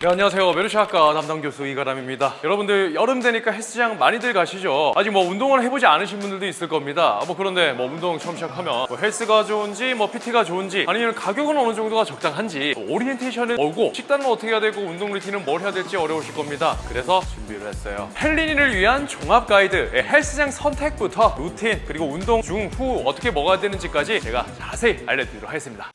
네, 안녕하세요. 메르시아과 담당 교수 이가람입니다. 여러분들 여름 되니까 헬스장 많이들 가시죠? 아직 뭐 운동을 해보지 않으신 분들도 있을 겁니다. 뭐 그런데 뭐 운동 처음 시작하면 뭐 헬스가 좋은지 뭐 PT가 좋은지 아니면 가격은 어느 정도가 적당한지 뭐 오리엔테이션은 뭐고 식단은 어떻게 해야 되고 운동 루틴은 뭘 해야 될지 어려우실 겁니다. 그래서 준비를 했어요. 헬린이를 위한 종합 가이드 예, 헬스장 선택부터 루틴 그리고 운동 중후 어떻게 먹어야 되는지까지 제가 자세히 알려드리도록 하겠습니다.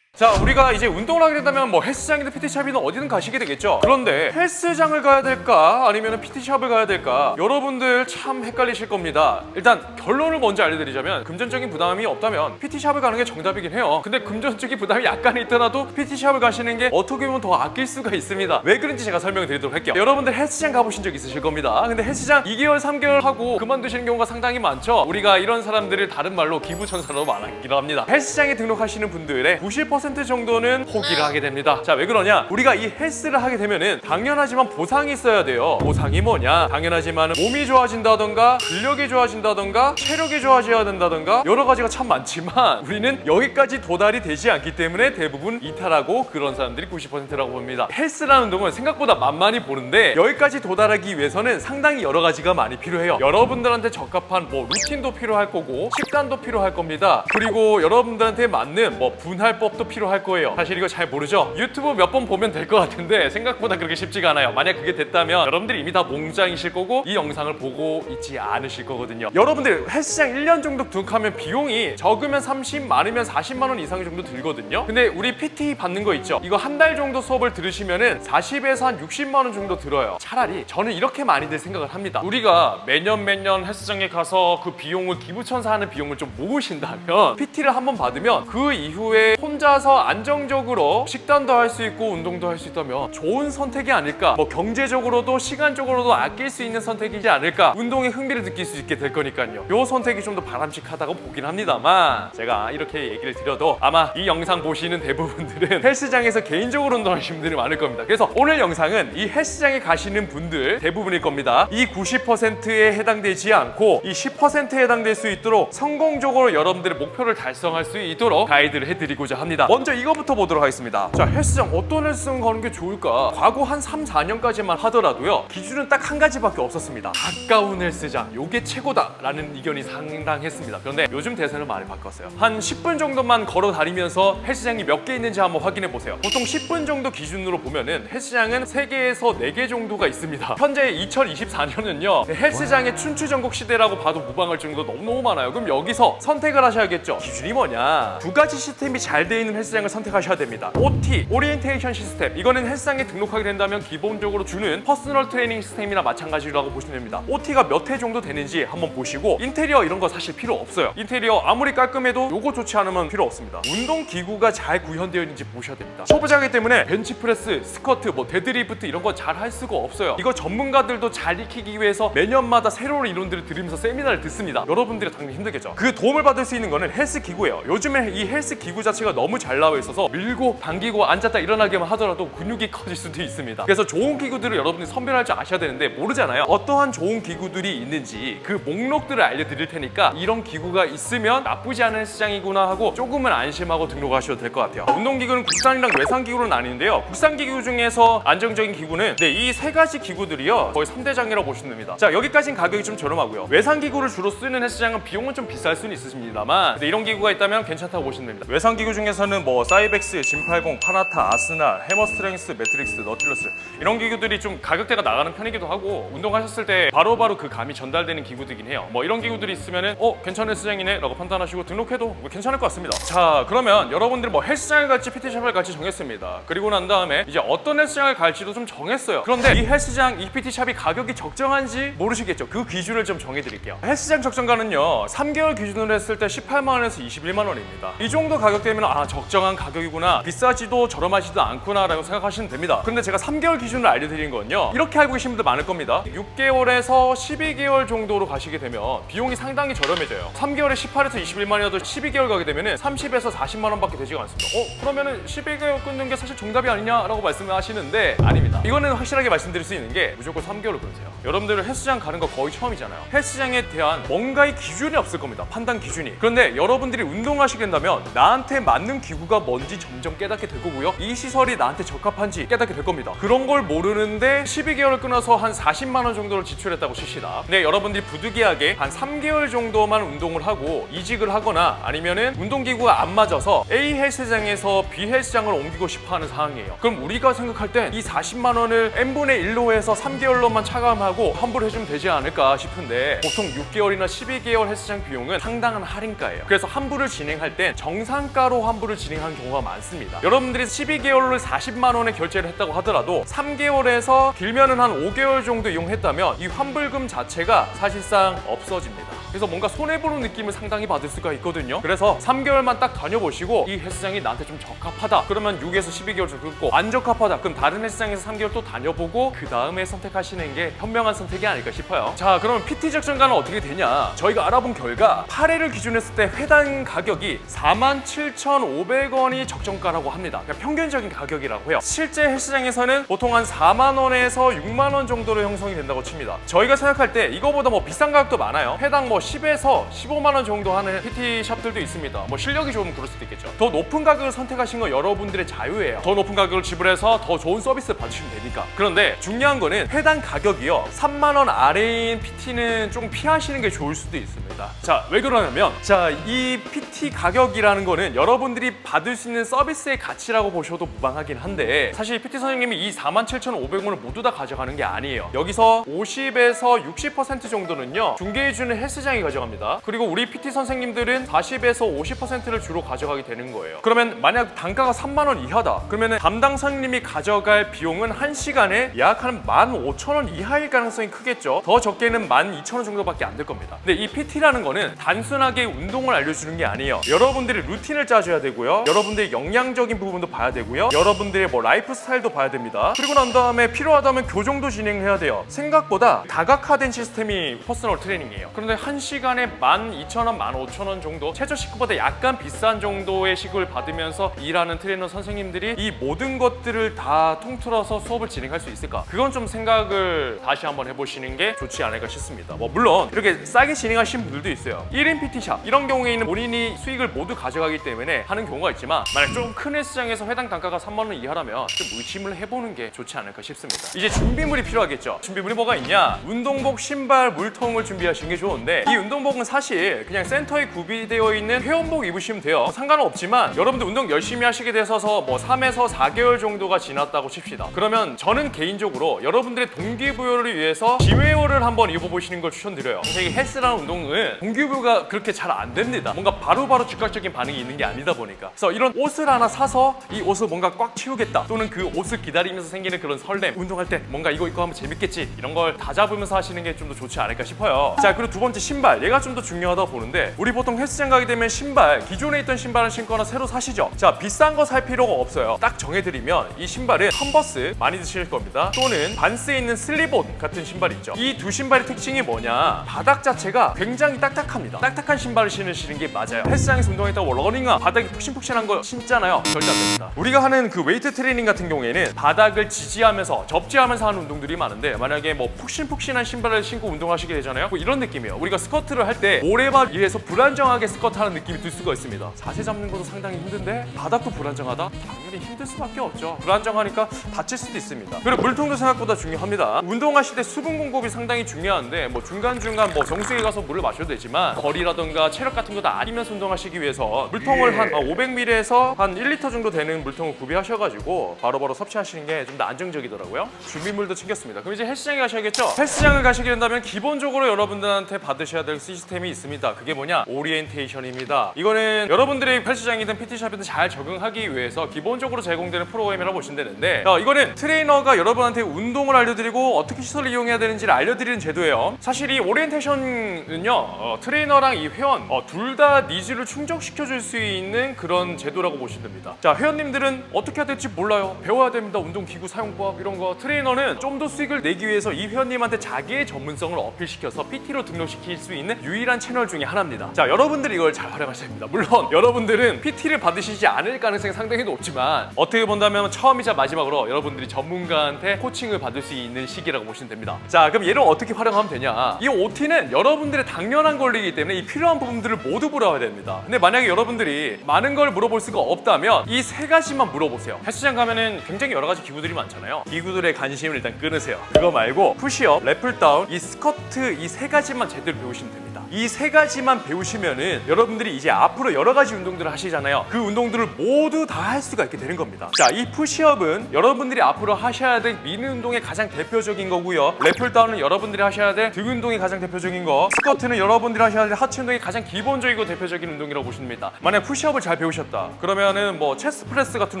자, 우리가 이제 운동을 하게 된다면 뭐 헬스장이든 PT샵이든 어디든 가시게 되겠죠. 그런데 헬스장을 가야 될까? 아니면 PT샵을 가야 될까? 여러분들 참 헷갈리실 겁니다. 일단 결론을 먼저 알려드리자면 금전적인 부담이 없다면 PT샵을 가는 게 정답이긴 해요. 근데 금전적인 부담이 약간 있더라도 PT샵을 가시는 게 어떻게 보면 더 아낄 수가 있습니다. 왜 그런지 제가 설명을 드리도록 할게요. 여러분들 헬스장 가보신 적 있으실 겁니다. 근데 헬스장 2개월, 3개월 하고 그만두시는 경우가 상당히 많죠. 우리가 이런 사람들을 다른 말로 기부천사로 말하기도 합니다. 헬스장에 등록하시는 분들의 90% 정도는 포기를 하게 됩니다. 자, 왜 그러냐? 우리가 이 헬스를 하게 되면은 당연하지만 보상이 있어야 돼요. 보상이 뭐냐? 당연하지만 몸이 좋아진다던가 근력이 좋아진다던가 체력이 좋아져야 된다던가 여러 가지가 참 많지만 우리는 여기까지 도달이 되지 않기 때문에 대부분 이탈하고 그런 사람들이 90%라고 봅니다. 헬스라는 운동은 생각보다 만만히 보는데 여기까지 도달하기 위해서는 상당히 여러 가지가 많이 필요해요. 여러분들한테 적합한 뭐 루틴도 필요할 거고 식단도 필요할 겁니다. 그리고 여러분들한테 맞는 뭐 분할법도 필요 할 거예요. 사실 이거 잘 모르죠? 유튜브 몇 번 보면 될 것 같은데 생각보다 그렇게 쉽지가 않아요. 만약 그게 됐다면 여러분들이 이미 다 몽장이실 거고 이 영상을 보고 있지 않으실 거거든요. 여러분들 헬스장 1년 정도 등록하면 비용이 적으면 30, 많으면 40만 원 이상 정도 들거든요. 근데 우리 PT 받는 거 있죠? 이거 한 달 정도 수업을 들으시면 은 40에서 한 60만 원 정도 들어요. 차라리 저는 이렇게 많이들 생각을 합니다. 우리가 매년 매년 헬스장에 가서 그 비용을 기부천사 하는 비용을 좀 모으신다면 PT를 한번 받으면 그 이후에 혼자 서 안정적으로 식단도 할 수 있고 운동도 할 수 있다면 좋은 선택이 아닐까. 뭐 경제적으로도 시간적으로도 아낄 수 있는 선택이지 않을까. 운동에 흥미를 느낄 수 있게 될 거니까요. 요 선택이 좀 더 바람직하다고 보긴 합니다만 제가 이렇게 얘기를 드려도 아마 이 영상 보시는 대부분들은 헬스장에서 개인적으로 운동하시는 분들이 많을 겁니다. 그래서 오늘 영상은 이 헬스장에 가시는 분들 대부분일 겁니다. 이 90%에 해당되지 않고 이 10%에 해당될 수 있도록 성공적으로 여러분들의 목표를 달성할 수 있도록 가이드를 해드리고자 합니다. 먼저 이거부터 보도록 하겠습니다. 자, 헬스장 어떤 헬스장 가는 게 좋을까? 과거 한 3, 4년까지만 하더라도요. 기준은 딱 한 가지밖에 없었습니다. 가까운 헬스장, 요게 최고다라는 의견이 상당했습니다. 그런데 요즘 대세는 많이 바뀌었어요. 한 10분 정도만 걸어 다니면서 헬스장이 몇 개 있는지 한번 확인해 보세요. 보통 10분 정도 기준으로 보면은 헬스장은 3개에서 4개 정도가 있습니다. 현재 2024년은요. 헬스장의 춘추 전국 시대라고 봐도 무방할 정도로 너무너무 많아요. 그럼 여기서 선택을 하셔야겠죠. 기준이 뭐냐? 두 가지 시스템이 잘 돼 있는 헬스장을 선택하셔야 됩니다. OT, 오리엔테이션 시스템. 이거는 헬스장에 등록하게 된다면 기본적으로 주는 퍼스널 트레이닝 시스템이나 마찬가지라고 보시면 됩니다. OT가 몇 회 정도 되는지 한번 보시고 인테리어 이런 거 사실 필요 없어요. 인테리어 아무리 깔끔해도 요거 좋지 않으면 필요 없습니다. 운동 기구가 잘 구현되어 있는지 보셔야 됩니다. 초보자이기 때문에 벤치프레스, 스쿼트, 뭐 데드리프트 이런 거 잘 할 수가 없어요. 이거 전문가들도 잘 익히기 위해서 매년마다 새로운 이론들을 들으면서 세미나를 듣습니다. 여러분들이 당연히 힘들겠죠. 그 도움을 받을 수 있는 거는 헬스 기구예요. 요즘에 이 헬스 기구 자체가 너무 잘 나와 있어서 밀고 당기고 앉았다 일어나기만 하더라도 근육이 커질 수도 있습니다. 그래서 좋은 기구들을 여러분들이 선별할 줄 아셔야 되는데 모르잖아요. 어떠한 좋은 기구들이 있는지 그 목록들을 알려드릴 테니까 이런 기구가 있으면 나쁘지 않은 헬스장이구나 하고 조금은 안심하고 등록하셔도 될 것 같아요. 운동기구는 국산이랑 외산 기구는 아닌데요. 국산 기구 중에서 안정적인 기구는 네, 이 세 가지 기구들이요. 거의 3대장이라고 보시면 됩니다. 자, 여기까지는 가격이 좀 저렴하고요. 외산 기구를 주로 쓰는 헬스장은 비용은 좀 비쌀 수는 있으십니다만 근데 이런 기구가 있다면 괜찮다고 보시면 됩니다. 외산 기구 중에서는 뭐 사이벡스, 짐80, 파나타, 아스날, 해머스트렝스, 매트릭스, 너틸러스 이런 기구들이 좀 가격대가 나가는 편이기도 하고 운동하셨을 때 바로바로 그 감이 전달되는 기구들이긴 해요. 뭐 이런 기구들이 있으면은 어 괜찮은 헬스장이네 라고 판단하시고 등록해도 뭐 괜찮을 것 같습니다. 자 그러면 여러분들 뭐 헬스장을 갈지 PT샵을 갈지 정했습니다. 그리고 난 다음에 이제 어떤 헬스장을 갈지도 좀 정했어요. 그런데 이 헬스장, 이 PT샵이 가격이 적정한지 모르시겠죠. 그 기준을 좀 정해드릴게요. 헬스장 적정가는요 3개월 기준으로 했을 때 18만 원에서 21만 원입니다. 이 정도 가격대면 아 적정 한 가격이구나 비싸지도 저렴하지도 않구나 라고 생각하시면 됩니다. 그런데 제가 3개월 기준을 알려드린 건요 이렇게 알고 계신 분들 많을 겁니다. 6개월에서 12개월 정도로 가시게 되면 비용이 상당히 저렴해져요. 3개월에 18에서 21만이어도 12개월 가게 되면 30에서 40만 원 밖에 되지가 않습니다. 어 그러면은 12개월 끊는 게 사실 정답이 아니냐 라고 말씀하시는데 아닙니다. 이거는 확실하게 말씀드릴 수 있는 게 무조건 3개월로 끊으세요. 여러분들은 헬스장 가는 거 거의 처음이잖아요. 헬스장에 대한 뭔가의 기준이 없을 겁니다. 판단 기준이. 그런데 여러분들이 운동하시게 된다면 나한테 맞는 기구 기구가 뭔지 점점 깨닫게 될 거고요. 이 시설이 나한테 적합한지 깨닫게 될 겁니다. 그런 걸 모르는데 12개월을 끊어서 한 40만 원 정도를 지출했다고 칩시다. 근데 여러분들이 부득이하게 한 3개월 정도만 운동을 하고 이직을 하거나 아니면은 운동기구가 안 맞아서 A 헬스장에서 B 헬스장을 옮기고 싶어 하는 상황이에요. 그럼 우리가 생각할 때이 40만 원을 n분의 1로 해서 3개월로만 차감하고 환불해주면 되지 않을까 싶은데 보통 6개월이나 12개월 헬스장 비용은 상당한 할인가예요. 그래서 환불을 진행할 땐 정상가로 환불을 진행 하는 경우가 많습니다. 여러분들이 12개월로 40만 원에 결제를 했다고 하더라도 3개월에서 길면은 한 5개월 정도 이용했다면 이 환불금 자체가 사실상 없어집니다. 그래서 뭔가 손해보는 느낌을 상당히 받을 수가 있거든요. 그래서 3개월만 딱 다녀보시고 이 헬스장이 나한테 좀 적합하다. 그러면 6에서 12개월 좀 긁고 안 적합하다. 그럼 다른 헬스장에서 3개월 또 다녀보고 그 다음에 선택하시는 게 현명한 선택이 아닐까 싶어요. 자, 그러면 PT 적정가는 어떻게 되냐? 저희가 알아본 결과 8회를 기준했을 때 회당 가격이 47,500원이 적정가라고 합니다. 그러니까 평균적인 가격이라고 해요. 실제 헬스장에서는 보통 한 4만 원에서 6만 원 정도로 형성이 된다고 칩니다. 저희가 생각할 때 이거보다 뭐 비싼 가격도 많아요. 회당 뭐 10에서 15만 원 정도 하는 PT 샵들도 있습니다. 뭐 실력이 좋으면 그럴 수도 있겠죠. 더 높은 가격을 선택하신 건 여러분들의 자유예요. 더 높은 가격을 지불해서 더 좋은 서비스를 받으시면 되니까. 그런데 중요한 거는 회당 가격이요. 3만 원 아래인 PT는 좀 피하시는 게 좋을 수도 있습니다. 자, 왜 그러냐면 자, 이 PT 가격이라는 거는 여러분들이 받을 수 있는 서비스의 가치라고 보셔도 무방하긴 한데 사실 PT 선생님이 이 47,500원을 모두 다 가져가는 게 아니에요. 여기서 50에서 60% 정도는요. 중개해 주는 헬스장 이 가져갑니다. 그리고 우리 PT 선생님들은 40에서 50%를 주로 가져가게 되는 거예요. 그러면 만약 단가가 3만 원 이하다. 그러면 담당 선생님이 가져갈 비용은 한 시간에 약 한 15,000원 이하일 가능성이 크겠죠. 더 적게는 12,000원 정도밖에 안 될 겁니다. 근데 이 PT라는 거는 단순하게 운동을 알려주는 게 아니에요. 여러분들이 루틴을 짜줘야 되고요. 여러분들의 영양적인 부분도 봐야 되고요. 여러분들의 뭐 라이프 스타일도 봐야 됩니다. 그리고 난 다음에 필요하다면 교정도 진행해야 돼요. 생각보다 다각화된 시스템이 퍼스널 트레이닝이에요. 그런데 한 시간에 12,000원, 15,000원 정도 최저 시급보다 약간 비싼 정도의 시급을 받으면서 일하는 트레이너 선생님들이 이 모든 것들을 다 통틀어서 수업을 진행할 수 있을까? 그건 좀 생각을 다시 한번 해보시는 게 좋지 않을까 싶습니다. 뭐 물론 이렇게 싸게 진행하시는 분들도 있어요. 1인 PT샵 이런 경우에는 본인이 수익을 모두 가져가기 때문에 하는 경우가 있지만 만약 좀 큰 헬스장에서 회당 단가가 3만 원 이하라면 좀 의심을 해보는 게 좋지 않을까 싶습니다. 이제 준비물이 필요하겠죠. 준비물이 뭐가 있냐? 운동복, 신발, 물통을 준비하시는 게 좋은데 이 운동복은 사실 그냥 센터에 구비되어 있는 회원복 입으시면 돼요. 뭐 상관은 없지만 여러분들 운동 열심히 하시게 되셔서 뭐 3에서 4개월 정도가 지났다고 칩시다. 그러면 저는 개인적으로 여러분들의 동기부여를 위해서 지웨어를 한번 입어보시는 걸 추천드려요. 사실 이 헬스라는 운동은 동기부여가 그렇게 잘 안 됩니다. 뭔가 바로바로 즉각적인 반응이 있는 게 아니다 보니까. 그래서 이런 옷을 하나 사서 이 옷을 뭔가 꽉 채우겠다. 또는 그 옷을 기다리면서 생기는 그런 설렘. 운동할 때 뭔가 이거 입고 하면 재밌겠지. 이런 걸 다 잡으면서 하시는 게 좀 더 좋지 않을까 싶어요. 자, 그리고 두 번째 신발. 얘가 좀 더 중요하다고 보는데 우리 보통 헬스장 가게 되면 신발, 기존에 있던 신발을 신거나 새로 사시죠. 자, 비싼 거 살 필요가 없어요. 딱 정해드리면 이 신발은 컨버스 많이 드실 겁니다. 또는 반스에 있는 슬리본 같은 신발 있죠. 이 두 신발의 특징이 뭐냐? 바닥 자체가 굉장히 딱딱합니다. 딱딱한 신발을 신으시는 게 맞아요. 헬스장에서 운동했다고 러닝화 바닥이 푹신푹신한 거 신잖아요. 절대 안 됩니다. 우리가 하는 그 웨이트 트레이닝 같은 경우에는 바닥을 지지하면서 접지하면서 하는 운동들이 많은데 만약에 뭐 푹신푹신한 신발을 신고 운동하시게 되잖아요. 뭐 이런 느낌이에요. 우리가 스쿼트를 할 때 모래밭 위에서 불안정하게 스쿼트하는 느낌이 들 수가 있습니다. 자세 잡는 것도 상당히 힘든데 바닥도 불안정하다? 당연히 힘들 수밖에 없죠. 불안정하니까 다칠 수도 있습니다. 그리고 물통도 생각보다 중요합니다. 운동하실 때 수분 공급이 상당히 중요한데 뭐 중간중간 뭐 정수기 가서 물을 마셔도 되지만 거리라던가 체력 같은 거 다 아니면서 운동하시기 위해서 물통을 한 500ml에서 한 1리터 정도 되는 물통을 구비하셔가지고 바로바로 섭취하시는 게 좀 더 안정적이더라고요. 준비물도 챙겼습니다. 그럼 이제 헬스장에 가셔야겠죠? 헬스장을 가시게 된다면 기본적으로 여러분들한테 받으셔야 될 시스템이 있습니다. 그게 뭐냐? 오리엔테이션입니다. 이거는 여러분들이 헬스장이든 PT샵이든 잘 적응하기 위해서 기본적으로 제공되는 프로그램이라고 보시면 되는데 어, 이거는 트레이너가 여러분한테 운동을 알려드리고 어떻게 시설을 이용해야 되는지를 알려드리는 제도예요. 사실 이 오리엔테이션은요 어, 트레이너랑 이 회원 둘다 니즈를 충족시켜 줄 수 있는 그런 제도라고 보시면 됩니다. 자 회원님들은 어떻게 해야 될지 몰라요. 배워야 됩니다. 운동 기구 사용법 이런 거 트레이너는 좀 더 수익을 내기 위해서 이 회원님한테 자기의 전문성을 어필시켜서 PT로 등록시킬 수 있는 유일한 채널 중에 하나입니다. 자, 여러분들이 이걸 잘 활용하셔야 됩니다. 물론 여러분들은 PT를 받으시지 않을 가능성이 상당히 높지만 어떻게 본다면 처음이자 마지막으로 여러분들이 전문가한테 코칭을 받을 수 있는 시기라고 보시면 됩니다. 자, 그럼 얘를 어떻게 활용하면 되냐? 이 OT는 여러분들의 당연한 권리이기 때문에 이 필요한 부분들을 모두 물어야 됩니다. 근데 만약에 여러분들이 많은 걸 물어볼 수가 없다면 이 세 가지만 물어보세요. 헬스장 가면은 굉장히 여러 가지 기구들이 많잖아요. 기구들의 관심을 일단 끊으세요. 그거 말고 푸시업, 래플다운, 이 스쿼트 이 세 가지만 제대로 배우시 면 됩니다. 이 세 가지만 배우시면은 여러분들이 이제 앞으로 여러 가지 운동들을 하시잖아요. 그 운동들을 모두 다 할 수가 있게 되는 겁니다. 자, 이 푸시업은 여러분들이 앞으로 하셔야 될 미는 운동의 가장 대표적인 거고요. 래플다운은 여러분들이 하셔야 될 등 운동이 가장 대표적인 거. 스쿼트는 여러분들이 하셔야 될 하체 운동이 가장 기본적이고 대표적인 운동이라고 보시면 됩니다. 만약 푸시업을 잘 배우셨다. 그러면은 뭐 체스트 프레스 같은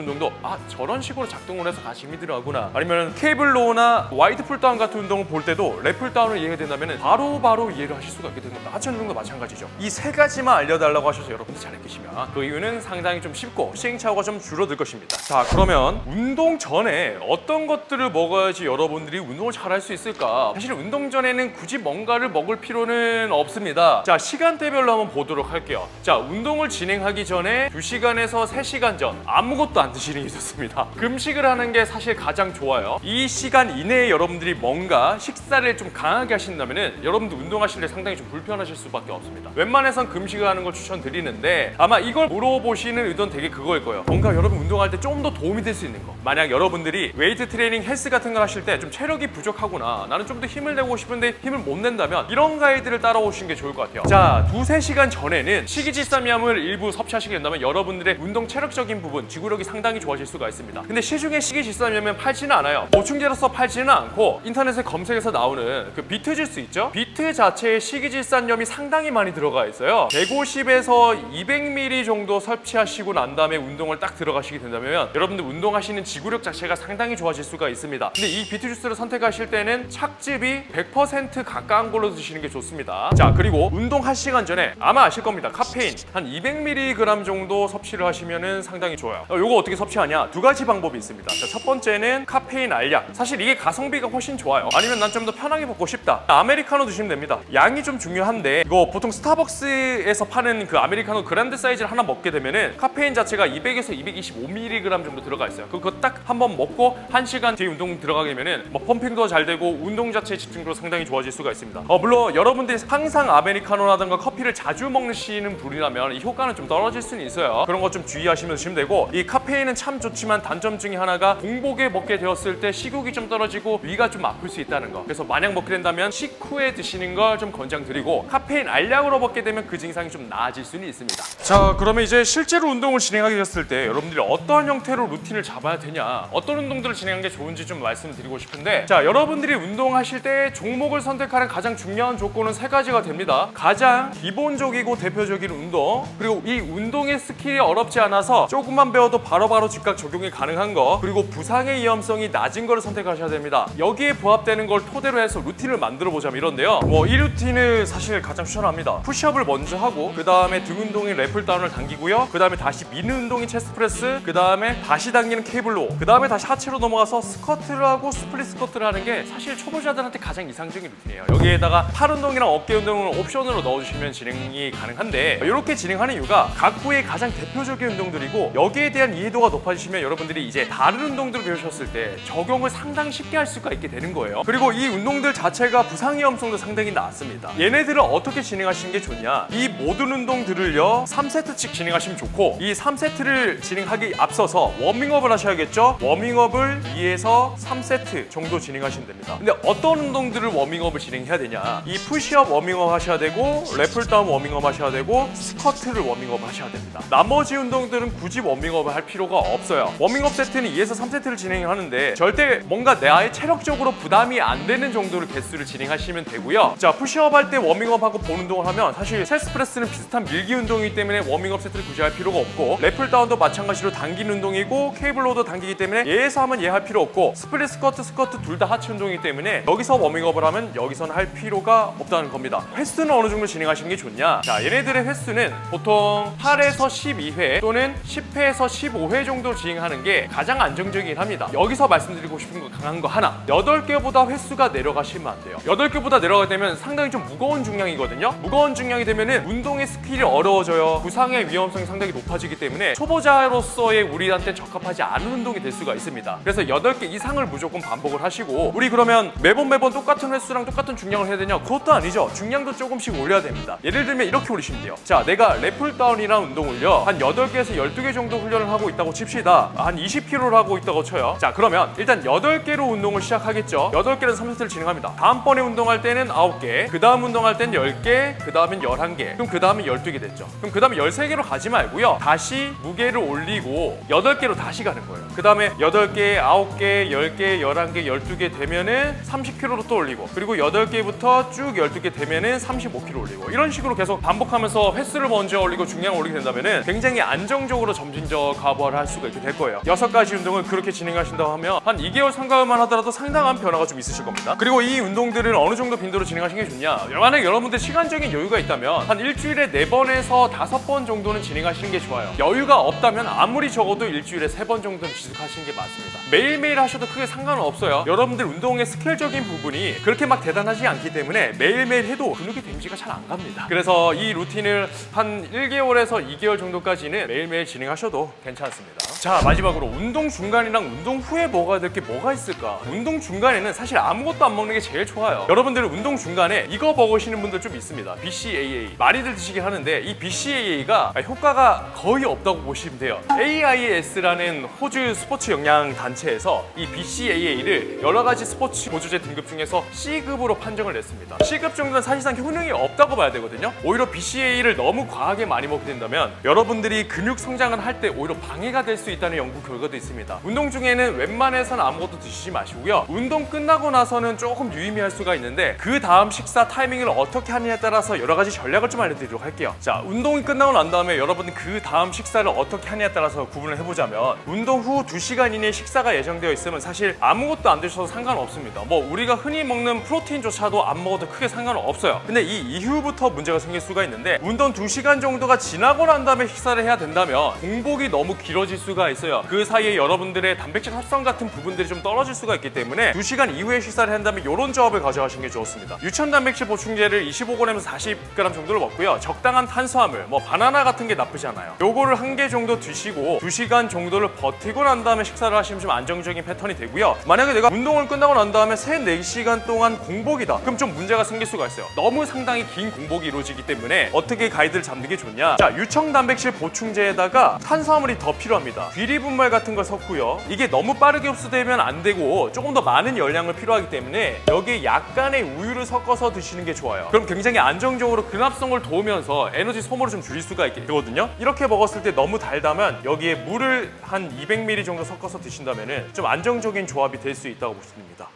운동도 아 저런 식으로 작동을 해서 가심이 들어가구나. 아니면 케이블 로우나 와이드 풀다운 같은 운동을 볼 때도 래플다운을 이해가 된다면 바로 바로 이해를 하실 수가 있게 겁니다. 운동도 마찬가지죠. 이 세 가지만 알려달라고 하셔서 여러분들 잘 익히시면 그 이유는 상당히 좀 쉽고 시행착오가 좀 줄어들 것입니다. 자 그러면 운동 전에 어떤 것들을 먹어야지 여러분들이 운동을 잘 할 수 있을까? 사실 운동 전에는 굳이 뭔가를 먹을 필요는 없습니다. 자 시간대별로 한번 보도록 할게요. 자 운동을 진행하기 전에 2시간에서 3시간 전 아무것도 안 드시는 게 좋습니다. 금식을 하는 게 사실 가장 좋아요. 이 시간 이내에 여러분들이 뭔가 식사를 좀 강하게 하신다면은 여러분들 운동하실 때 상당히 좀 불편하실 수밖에 없습니다. 웬만해선 금식을 하는 걸 추천드리는데 아마 이걸 물어보시는 의도는 되게 그거일 거예요. 뭔가 여러분 운동할 때 좀 더 도움이 될 수 있는 거. 만약 여러분들이 웨이트 트레이닝 헬스 같은 걸 하실 때 좀 체력이 부족하구나. 나는 좀 더 힘을 내고 싶은데 힘을 못 낸다면 이런 가이드를 따라오시는 게 좋을 것 같아요. 자, 두세 시간 전에는 식이지삼염을 일부 섭취하시게 된다면 여러분들의 운동 체력적인 부분, 지구력이 상당히 좋아질 수가 있습니다. 근데 시중에 식이지삼염은 팔지는 않아요. 보충제로서 팔지는 않고 인터넷에 검색해서 나오는 그 비트 주스 있죠? 비트 자체에 식이질산염 이 상당히 많이 들어가 있어요. 150에서 200ml 정도 섭취하시고 난 다음에 운동을 딱 들어가시게 된다면 여러분들 운동하시는 지구력 자체가 상당히 좋아질 수가 있습니다. 근데 이 비트 주스를 선택하실 때는 착즙이 100% 가까운 걸로 드시는 게 좋습니다. 자, 그리고 운동 1시간 전에 아마 아실 겁니다. 카페인 한 200mg 정도 섭취를 하시면은 상당히 좋아요. 어, 요거 어떻게 섭취하냐? 두 가지 방법이 있습니다. 자, 첫 번째는 카페인 알약. 사실 이게 가성비가 훨씬 좋아요. 아니면 난 좀 더 편하게 먹고 싶다. 아메리카노 드시면 됩니다. 양이 좀 중요한데 이거 보통 스타벅스에서 파는 그 아메리카노 그란드 사이즈를 하나 먹게 되면은 카페인 자체가 200에서 225mg 정도 들어가 있어요. 그거 딱 한 번 먹고 1시간 뒤에 운동 들어가게 되면은 뭐 펌핑도 잘 되고 운동 자체 집중도 상당히 좋아질 수가 있습니다. 어, 물론 여러분들이 항상 아메리카노라든가 커피를 자주 먹으시는 분이라면 이 효과는 좀 떨어질 수는 있어요. 그런 거좀 주의하시면 드시면 되고 이 카페인은 참 좋지만 단점 중에 하나가 공복에 먹게 되었을 때 식욕이 좀 떨어지고 위가 좀 아플 수 있다는 거. 그래서 만약 먹게 된다면 식후에 드시는 걸 좀 권장드리고 카페인 알약으로 먹게 되면 그 증상이 좀 나아질 수는 있습니다. 자, 그러면 이제 실제로 운동을 진행하게 됐을 때 여러분들이 어떠한 형태로 루틴을 잡아야 되냐, 어떤 운동들을 진행하는 게 좋은지 좀 말씀드리고 싶은데, 자, 여러분들이 운동하실 때 종목을 선택하는 가장 중요한 조건은 세 가지가 됩니다. 가장 기본적이고 대표적인 운동, 그리고 이 운동의 스킬이 어렵지 않아서 조금만 배워도 바로바로 즉각 적용이 가능한 거, 그리고 부상의 위험성이 낮은 거를 선택하셔야 됩니다. 여기에 부합되는 걸 토대로 해서 루틴을 만들어 보자면 이런데요. 뭐 이 루틴을 사실 가장 추천합니다. 푸시업을 먼저 하고 그 다음에 등 운동인 래플 다운을 당기고요. 그 다음에 다시 미는 운동인 체스트 프레스, 그 다음에 다시 당기는 케이블로, 그 다음에 다시 하체로 넘어가서 스쿼트를 하고 스플릿 스쿼트를 하는 게 사실 초보자들한테 가장 이상적인 루틴이에요. 여기에다가 팔 운동이랑 어깨 운동을 옵션으로 넣어주시면 진행이 가능한데 이렇게 진행하는 이유가 각 부의 가장 대표적인 운동들이고 여기에 대한 이해도가 높아지시면 여러분들이 이제 다른 운동들을 배우셨을 때 적용을 상당히 쉽게 할 수가 있게 되는 거예요. 그리고 이 운동들 자체가 부상 위험성도 상당히 낮습니다. 얘네들을 어떻게 진행하시는 게 좋냐? 이 모든 운동들을요 3세트씩 진행하시면 좋고 이 3세트를 진행하기 앞서서 워밍업을 하셔야겠죠? 워밍업을 2에서 3세트 정도 진행하시면 됩니다. 근데 어떤 운동들을 워밍업을 진행해야 되냐? 이 푸시업 워밍업 하셔야 되고 래플다운 워밍업 하셔야 되고 스쿼트를 워밍업 하셔야 됩니다. 나머지 운동들은 굳이 워밍업을 할 필요가 없어요. 워밍업 세트는 2에서 3세트를 진행하는데 절대 뭔가 나의 체력적으로 부담이 안 되는 정도로 개수를 진행하시면 되고요. 자, 푸시업 할 때 워밍업 하고 본 운동을 하면 사실 체스트 프레스는 비슷한 밀기 운동이기 때문에 워밍업 세트를 굳이 할 필요가 없고 래플 다운도 마찬가지로 당기는 운동이고 케이블 로도 당기기 때문에 얘에서 하면 얘 할 필요 없고 스플릿 스쿼트 스쿼트 둘 다 하체 운동이기 때문에 여기서 워밍업을 하면 여기서는 할 필요가 없다는 겁니다. 횟수는 어느 정도 진행하시는 게 좋냐? 자, 얘네들의 횟수는 보통 8에서 12회 또는 10회에서 15회 정도 진행하는 게 가장 안정적이긴 합니다. 여기서 말씀드리고 싶은 거 강한 거 하나. 8개보다 횟수가 내려가시면 안 돼요. 8개보다 내려가게 되면 상당히 좀 무거운 중량이 중량이거든요. 무거운 중량이 되면은 운동의 스킬이 어려워져요. 부상의 위험성이 상당히 높아지기 때문에 초보자로서의 우리한테 적합하지 않은 운동이 될 수가 있습니다. 그래서 8개 이상을 무조건 반복을 하시고 우리 그러면 매번 매번 똑같은 횟수랑 똑같은 중량을 해야 되냐? 그것도 아니죠. 중량도 조금씩 올려야 됩니다. 예를 들면 이렇게 올리시면 돼요. 자, 내가 래플다운이라는 운동을요. 한 8개에서 12개 정도 훈련을 하고 있다고 칩시다. 한 20kg를 하고 있다고 쳐요. 자, 그러면 일단 8개로 운동을 시작하겠죠. 8개는 3세트를 진행합니다. 다음번에 운동할 때는 9개, 그 다음 운동할 때는 10개, 그 다음엔 11개, 그럼 그 다음에 12개 됐죠. 그럼 그 다음에 13개로 가지 말고요. 다시 무게를 올리고 8개로 다시 가는 거예요. 그 다음에 8개, 9개, 10개, 11개, 12개 되면은 30kg로 또 올리고 그리고 8개부터 쭉 12개 되면은 35kg 올리고 이런 식으로 계속 반복하면서 횟수를 먼저 올리고 중량을 올리게 된다면은 굉장히 안정적으로 점진적 가부화를 할 수가 있게 될 거예요. 여섯 가지 운동을 그렇게 진행하신다고 하면 한 2개월 참가만 하더라도 상당한 변화가 좀 있으실 겁니다. 그리고 이 운동들을 어느 정도 빈도로 진행하시는 게 좋냐? 만약 여러분 들 시간적인 여유가 있다면 한 일주일에 4번에서 5번 정도는 진행하시는 게 좋아요. 여유가 없다면 아무리 적어도 일주일에 3번 정도는 지속하시는 게 맞습니다. 매일매일 하셔도 크게 상관은 없어요. 여러분들 운동의 스킬적인 부분이 그렇게 막 대단하지 않기 때문에 매일매일 해도 근육의 데미지가 잘 안 갑니다. 그래서 이 루틴을 한 1개월에서 2개월 정도까지는 매일매일 진행하셔도 괜찮습니다. 자, 마지막으로 운동 중간이랑 운동 후에 먹어야 될 게 뭐가 있을까? 운동 중간에는 사실 아무것도 안 먹는 게 제일 좋아요. 여러분들 운동 중간에 이거 먹으시는 분들 좀 있습니다. BCAA. 많이들 드시긴 하는데 이 BCAA가 효과가 거의 없다고 보시면 돼요. AIS라는 호주 스포츠 영양 단체에서 이 BCAA를 여러 가지 스포츠 보조제 등급 중에서 C급으로 판정을 냈습니다. C급 정도는 사실상 효능이 없다고 봐야 되거든요. 오히려 BCAA를 너무 과하게 많이 먹게 된다면 여러분들이 근육 성장을 할 때 오히려 방해가 될 수 있다는 연구 결과도 있습니다. 운동 중에는 웬만해서는 아무것도 드시지 마시고요. 운동 끝나고 나서는 조금 유의미할 수가 있는데 그 다음 식사 타이밍을 어떻게 하느냐에 따라서 여러 가지 전략을 좀 알려드리도록 할게요. 자, 운동이 끝나고 난 다음에 여러분들 그 다음 식사를 어떻게 하느냐에 따라서 구분을 해보자면 운동 후 2시간 이내에 식사가 예정되어 있으면 사실 아무것도 안 드셔도 상관없습니다. 뭐 우리가 흔히 먹는 프로테인조차도 안 먹어도 크게 상관은 없어요. 근데 이 이후부터 문제가 생길 수가 있는데 운동 2시간 정도가 지나고 난 다음에 식사를 해야 된다면 공복이 너무 길어질 수가 있어요. 그 사이에 여러분들의 단백질 합성 같은 부분들이 좀 떨어질 수가 있기 때문에 2시간 이후에 식사를 한다면 이런 조합을 가져가시는 게 좋습니다. 유천 단백질 보충제를 25g에서 40g 정도를 먹고요. 적당한 탄수화물, 뭐 바나나 같은 게 나쁘지 않아요. 요거를 한 개 정도 드시고 2시간 정도를 버티고 난 다음에 식사를 하시면 좀 안정적인 패턴이 되고요. 만약에 내가 운동을 끝나고 난 다음에 3, 4시간 동안 공복이다. 그럼 좀 문제가 생길 수가 있어요. 너무 상당히 긴 공복이 이루어지기 때문에 어떻게 가이드를 잡는 게 좋냐? 자, 유청 단백질 보충제에다가 탄수화물이 더 필요합니다. 귀리 분말 같은 걸 섞고요. 이게 너무 빠르게 흡수되면 안 되고 조금 더 많은 열량을 필요하기 때문에 여기에 약간의 우유를 섞어서 드시는 게 좋아요. 그럼 굉장히 안정적으로 근합성을 도우면서 에너지 소모를 좀 줄일 수가 있게 되거든요. 이렇게 먹었을 때 너무 달다면 여기에 물을 한 200ml 정도 섞어서 드신다면 좀 안정적인 조합이 될 수 있다고 보십니다.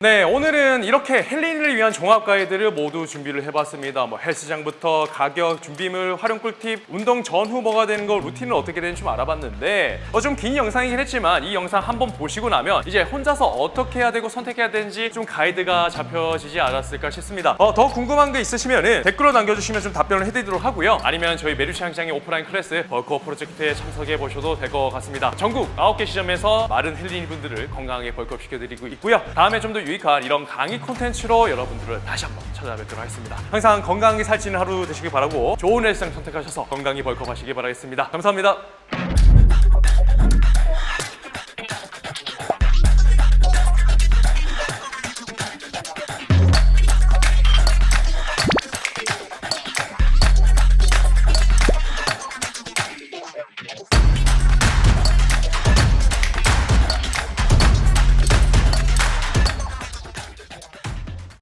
네, 오늘은 이렇게 헬린을 위한 종합 가이드를 모두 준비를 해봤습니다. 뭐 헬스장부터 가격, 준비물, 활용 꿀팁, 운동 전후 뭐가 되는 거, 루틴은 어떻게 되는지 좀 알아봤는데 어, 좀 긴 영상이긴 했지만 이 영상 한번 보시고 나면 이제 혼자서 어떻게 해야 되고 선택해야 되는지 좀 가이드가 잡혀지지 않았을까 싶습니다. 어, 더 궁금한 게 있으시면 댓글로 남겨주시면 좀 답변을 해드리도록 하고요. 아니면 저희 메르시장장의 오프라인 클래스 벌크업 프로젝트에 참석해 보셔도 될 것 같습니다. 전국 9개 시점에서 마른 헬린 분들을 건강하게 벌크업 시켜드리고 있고요. 다음에 좀더 유익한 이런 강의 콘텐츠로 여러분들을 다시 한번 찾아뵙도록 하겠습니다. 항상 건강하게 살찌는 하루 되시길 바라고 좋은 헬스장 선택하셔서 건강히 벌크업 하시길 바라겠습니다. 감사합니다.